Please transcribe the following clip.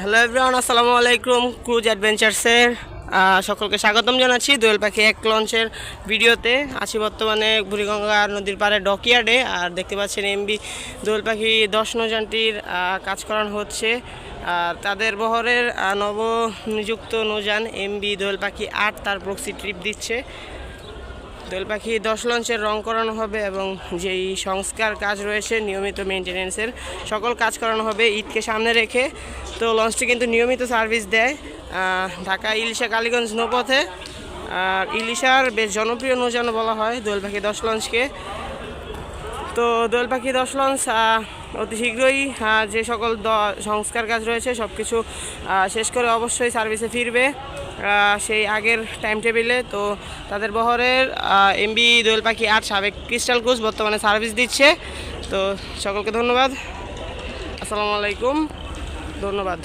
Hello everyone আসসালামু আলাইকুম cruise অ্যাডভেঞ্চার্সের সকলকে স্বাগতম জানাচ্ছি দোয়েল পাখি এক লঞ্চের ভিডিওতে। আছি বর্তমানে বুড়িগঙ্গা নদীর পাড়ে ডকইয়ার্ডে আর দেখতে পাচ্ছেন এমবি দোয়েল পাখি দশ নৌযানটির কাজ করানো হচ্ছে। আর তাদের বহরের আহ, নব নিযুক্ত নৌযান এমবি দোয়েল পাখি আট তার প্রক্সি ট্রিপ দিচ্ছে। দোয়েল পাখি দশ লঞ্চের রং করানো হবে এবং যেই সংস্কার কাজ রয়েছে নিয়মিত মেনটেনেন্সের সকল কাজ করানো হবে ঈদকে সামনে রেখে। তো লঞ্চটি কিন্তু নিয়মিত সার্ভিস দেয় ঢাকা, ইলিশা, কালীগঞ্জ, নৌপথে। আর ইলিশার বেশ জনপ্রিয় নৌজানো বলা হয় দোল পাখি দশ লঞ্চকে। তো দোয়েল পাখি দশ লঞ্চ অতি শীঘ্রই যে সকল সংস্কার কাজ রয়েছে সব কিছু শেষ করে অবশ্যই সার্ভিসে ফিরবে। সেই আগের টাইম টেবিলে তো তাদের বহরের এমবি দোয়েল পাখি আট সাবেক ক্রিস্টাল ক্রুজ বর্তমানে সার্ভিস দিচ্ছে। তো সকলকে ধন্যবাদ। আসসালামু আলাইকুম। ধন্যবাদ।